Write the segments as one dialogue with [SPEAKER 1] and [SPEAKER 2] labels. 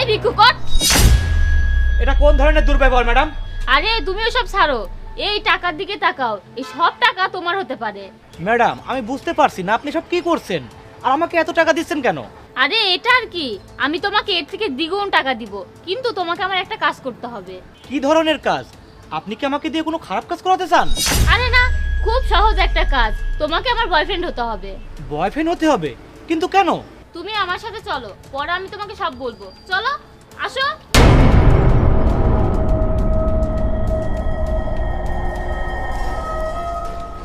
[SPEAKER 1] এই ভিক্ষু কর।
[SPEAKER 2] এটা কোন ধরনের দুর্ব্যবহার ম্যাডাম?
[SPEAKER 1] আরে তুমি ওসব ছাড়ো। এই টাকার দিকে তাকাও। এই সব টাকা তোমার হতে পারে।
[SPEAKER 2] ম্যাডাম আমি বুঝতে পারছি না আপনি সব কি করছেন? আর আমাকে এত টাকা দিচ্ছেন কেন?
[SPEAKER 1] আরে এটা আর কি? আমি তোমাকে এর থেকে দ্বিগুণ টাকা দিব কিন্তু তোমাকে আমার একটা কাজ করতে হবে।
[SPEAKER 2] কি ধরনের কাজ? আপনি কি আমাকে দিয়ে কোনো খারাপ কাজ করাতে চান?
[SPEAKER 1] আরে না খুব সহজ একটা কাজ। তোমাকে আমার বয়ফ্রেন্ড হতে হবে।
[SPEAKER 2] বয়ফ্রেন্ড হতে হবে? কিন্তু কেন?
[SPEAKER 1] তুমি আমার সাথে চলো, পরে আমি তোমাকে সব বলব। চলো, আসো।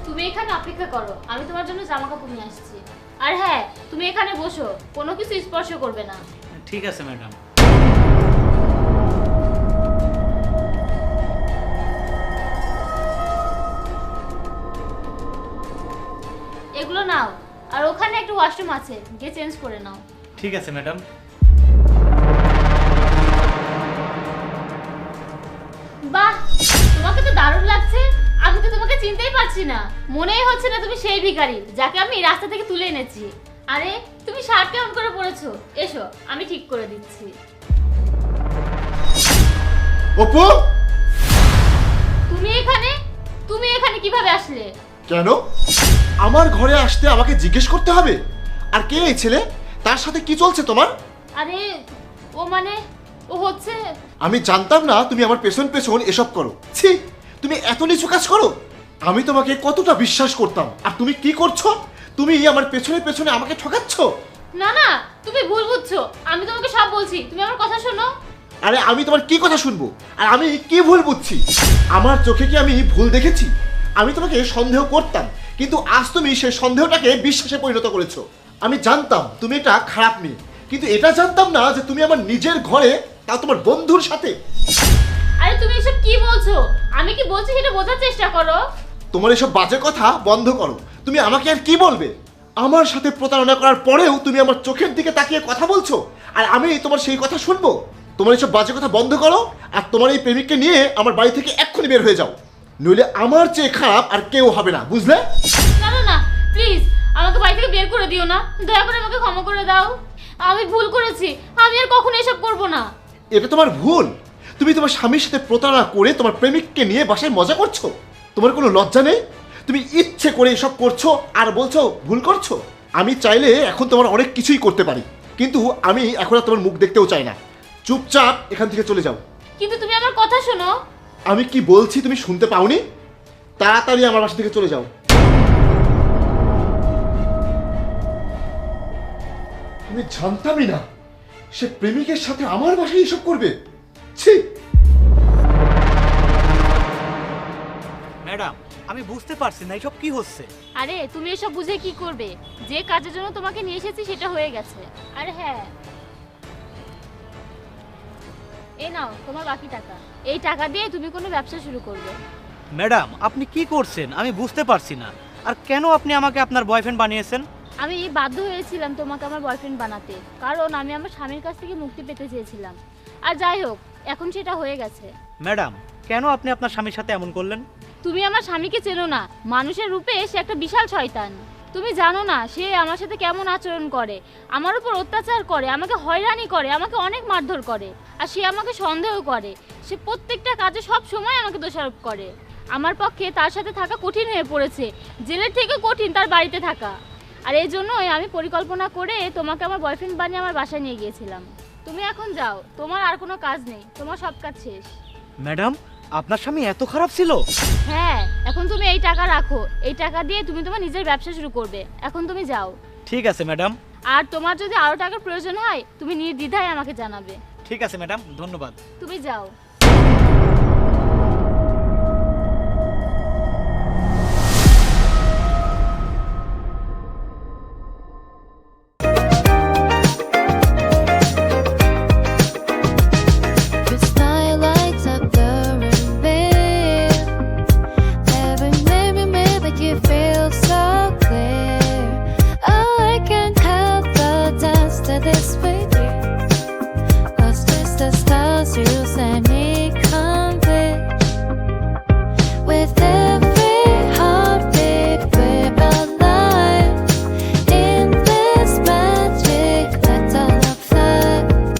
[SPEAKER 1] তুমি এখানে অপেক্ষা করো, আমি তোমার জন্য জামা কাপড় নিয়ে আসছি। আর হ্যাঁ তুমি এখানে বসো, কোনো কিছু স্পর্শ করবে না।
[SPEAKER 2] ঠিক আছে, ম্যাডাম।
[SPEAKER 1] আর ওখানে একটা ওয়াশরুম আছে গিয়ে চেঞ্জ করে নাও।
[SPEAKER 2] ঠিক আছে ম্যাডাম
[SPEAKER 1] বাহ তোমাকে তো দারুণ লাগছে। আমি তো তোমাকে চিনতেই পারছি না। মনেই হচ্ছে না তুমি সেই ভিখারি যাকে আমি রাস্তা থেকে তুলে এনেছি। আরে তুমি শার্ট কেমন করে পরেছো এসো আমি ঠিক করে দিচ্ছি।
[SPEAKER 3] অপু!
[SPEAKER 1] তুমি এখানে? তুমি এখানে কীভাবে আসলে?
[SPEAKER 3] কেন? আমার ঘরে আসতে আমাকে জিজ্ঞেস করতে হবে? আর কে এই ছেলে? তার সাথে কি চলছে তোমার?
[SPEAKER 1] আরে ও মানে ও হচ্ছে?
[SPEAKER 3] আমি জানতাম না তুমি আমার পেছন পেছন এসব করো। ছি তুমি এত নিচু কাজ করো? আমি তোমাকে কতটা বিশ্বাস করতাম। আর তুমি কি করছ? তুমি আমার পেছনে পেছনে আমাকে ঠকাচ্ছ?
[SPEAKER 1] না না তুমি ভুল বুঝছ। আমি তোমাকে সব বলছি। তুমি আমার কথা শোনো।
[SPEAKER 3] আরে আমি তোমার কি কথা শুনব? আর আমি কি ভুল বুঝছি? আমার চোখে কি আমি ভুল দেখেছি? আমি তোমাকে সন্দেহ করতাম। কিন্তু আজ তুমি সেই সন্দেহটাকে বিশ্বাসে পরিণত করেছ। আমি জানতাম তুমি এটা খারাপ মেয়ে। কিন্তু এটা জানতাম না যে তুমি আমার নিজের ঘরে তা তোমার বন্ধুর সাথে।
[SPEAKER 1] আরে তুমি এসব কি বলছো? আমি কি বলছি সেটা বোঝার চেষ্টা করো।
[SPEAKER 3] তোমার এসব বাজে কথা বন্ধ করো। তুমি আমাকে আর কি বলবে? আমার সাথে প্রতারণা করার পরেও তুমি আমার চোখের দিকে তাকিয়ে কথা বলছো? আর আমি তোমার সেই কথা শুনব? তোমার এসব বাজে কথা বন্ধ করো আর তোমার এই প্রেমিককে নিয়ে আমার বাড়ি থেকে এক্ষুনি বের হয়ে যাও। নইলে আমার চেয়ে খারাপ আর কেউ হবে না বুঝলে?
[SPEAKER 1] না না না প্লিজ আমাকে বাড়ি থেকে বের করে দিও না। দয়া করে আমাকে ক্ষমা করে দাও। আমি ভুল করেছি আমি আর কখনো এসব করব না।
[SPEAKER 3] এটা তোমার ভুল। তুমি তোমার স্বামীর সাথে প্রতারণা করে তোমার প্রেমিককে নিয়ে বাসায় মজা করছ? তোমার কোনো লজ্জা নেই? তুমি ইচ্ছে করে এসব করছ আর বলছো ভুল করছ? আমি চাইলে এখন তোমার অনেক কিছুই করতে পারি কিন্তু আমি এখন আর তোমার মুখ দেখতেও চাই না। চুপচাপ এখান থেকে চলে যাও।
[SPEAKER 1] কিন্তু তুমি আমার কথা শোনো।
[SPEAKER 3] আমি কি বলছি তুমি শুনতে পাওনি? তাড়াতাড়ি আমার বাসা থেকে চলে যাও। আমি জানতামই না সে প্রেমিকের সাথে আমার বাসায় এসব করবে। ছি!
[SPEAKER 2] ম্যাডাম আমি বুঝতে পারছি না এসব কি হচ্ছে।
[SPEAKER 1] আরে তুমি এসব বুঝে কি করবে? যে কাজের জন্য তোমাকে নিয়ে এসেছি সেটা হয়ে গেছে। আর হ্যাঁ এই নাও তোমার বাকি টাকা। এই টাকা দিয়ে তুমি কোনো ব্যবসা শুরু করবে।
[SPEAKER 2] ম্যাডাম আপনি কি করছেন? আমি বুঝতে পারছি না। আর কেন আপনি আমাকে আপনার বয়ফ্রেন্ড বানিয়েছেন?
[SPEAKER 1] আমি বাধ্য হয়েছিলাম তোমাকে আমার বয়ফ্রেন্ড বানাতে। কারণ আমি আমার স্বামীর কাছ থেকে মুক্তি পেতে চেয়েছিলাম। আর যাই হোক এখন সেটা হয়ে গেছে।
[SPEAKER 2] ম্যাডাম কেন আপনি আপনার স্বামীর সাথে এমন করলেন?
[SPEAKER 1] তুমি আমার স্বামীকে চেনো না। মানুষের রূপে সে একটা বিশাল শয়তান। তুমি জানো না, সে আমার সাথে কেমন আচরণ করে। আমার উপর অত্যাচার করে, আমাকে হয়রানি করে, আমাকে অনেক মারধর করে, আর সে আমাকে সন্দেহ করে। সে প্রত্যেকটা কাজে সব সময় আমাকে দোষারোপ করে। আমার পক্ষে তার সাথে থাকা কঠিন হয়ে পড়েছে, জেলের থেকে কঠিন তার বাড়িতে থাকা। আর এই জন্যই আমি পরিকল্পনা করে তোমাকে আমার বয়ফ্রেন্ড বানিয়ে আমার বাসায় নিয়ে গিয়েছিলাম। তুমি এখন যাও, তোমার আর কোনো কাজ নেই, তোমার সব কাজ শেষ।
[SPEAKER 2] ম্যাডাম আপনার স্বামী এত খারাপ ছিল?
[SPEAKER 1] হ্যাঁ এখন তুমি এই টাকা রাখো। এই টাকা দিয়ে তুমি তোমার নিজের ব্যবসা শুরু করবে। এখন তুমি যাও।
[SPEAKER 2] ঠিক আছে ম্যাডাম।
[SPEAKER 1] আর তোমার যদি আরও টাকার প্রয়োজন হয় তুমি নির্দ্বিধায় আমাকে জানাবে।
[SPEAKER 2] ঠিক আছে ম্যাডাম। ধন্যবাদ।
[SPEAKER 1] তুমি যাও।